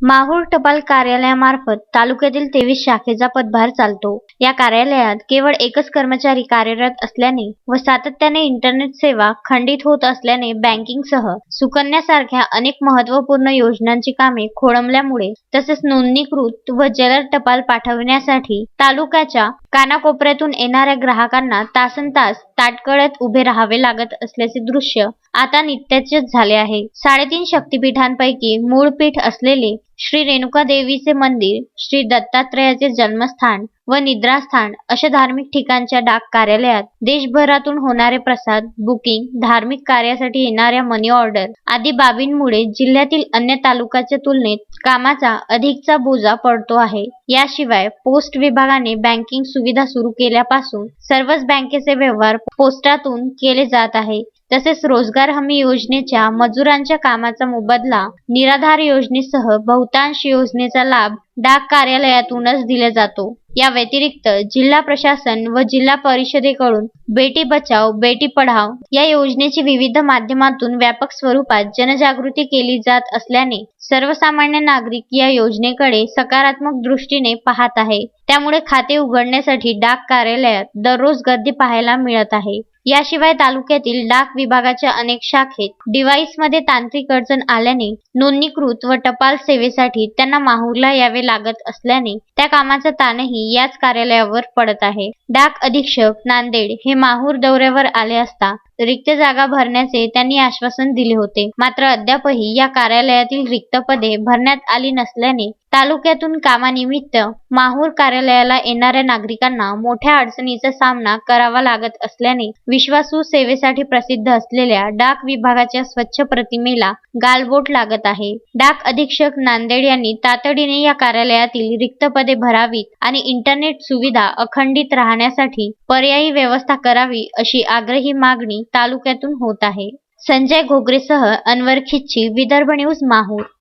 माहूर टपाल कार्यालयामार्फत तालुक्यातील तेवीस शाखेचा पदभार चालतो. या कार्यालयात केवळ एकच कर्मचारी कार्यरत असल्याने व सातत्याने इंटरनेट सेवा खंडित होत असल्याने बँकिंगसह सुकन्या सारख्या अनेक महत्त्वपूर्ण योजनांची कामे खोळंबल्यामुळे तसेच नोंदणीकृत व जलद टपाल पाठविण्यासाठी तालुक्याच्या कानाकोपऱ्यातून येणाऱ्या ग्राहकांना तासनतास ताटकळत उभे राहावे लागत असल्याचे दृश्य आता नित्याचेच झाले आहे. साडेतीन शक्तिपीठांपैकी मूळ पीठ असलेले श्री रेणुका देवीचे मंदिर श्री दत्तात्रयाचे जन्मस्थान व निद्रास्थान अशा धार्मिक ठिकाणच्या डाक कार्यालयात देशभरातून होणारे प्रसाद बुकिंग धार्मिक कार्यासाठी येणाऱ्या मनी ऑर्डर आदी बाबींमुळे जिल्ह्यातील अन्य तालुक्याच्या तुलनेत कामाचा अधिकचा बोजा पडतो आहे. याशिवाय पोस्ट विभागाने बँकिंग सुविधा सुरू केल्यापासून सर्वच बँकेचे व्यवहार पोस्टातून केले जात आहे. तसेच रोजगार हमी योजनेच्या मजुरांच्या कामाचा मोबदला निराधार योजनेसह बहुतांश योजनेचा लाभ डाक कार्यालयातूनच दिला जातो. या व्यतिरिक्त जिल्हा प्रशासन व जिल्हा परिषदेकडून बेटी बचाव बेटी पढाव या योजनेची विविध माध्यमातून व्यापक स्वरूपात जनजागृती केली जात असल्याने सर्वसामान्य नागरिक या योजनेकडे सकारात्मक दृष्टीने पाहत आहे. त्यामुळे खाते उघडण्यासाठी डाक कार्यालयात दररोज गर्दी पाहायला मिळत आहे. याशिवाय तालुक्यातील डाक विभागाच्या अनेक शाखेत डिव्हाइसमध्ये तांत्रिक अडचण आल्याने नोंदणीकृत व टपाल सेवेसाठी त्यांना माहूरला यावे लागत असल्याने त्या कामाचा ताणही याच कार्यालयावर पडत आहे. डाक अधीक्षक नांदेड हे माहूर दौऱ्यावर आले असता रिक्त जागा भरण्याचे त्यांनी आश्वासन दिले होते. मात्र अद्यापही या कार्यालयातील रिक्त पदे भरण्यात आली नसल्याने तालुक्यातून कामानिमित्त माहूर कार्यालयाला येणाऱ्या नागरिकांना मोठ्या अडचणीचा सामना करावा लागत असल्याने विश्वासू सेवेसाठी प्रसिद्ध असलेल्या डाक विभागाच्या स्वच्छ प्रतिमेला गालबोट लागत आहे. डाक अधीक्षक नांदेड यांनी तातडीने या कार्यालयातील रिक्त पदे भरावीत आणि इंटरनेट सुविधा अखंडित राहण्यासाठी पर्यायी व्यवस्था करावी अशी आग्रही मागणी तालुक्यातून होत आहे. संजय घोगरेसह अन्वर खिच्ची विदर्भ न्यूज माहूर.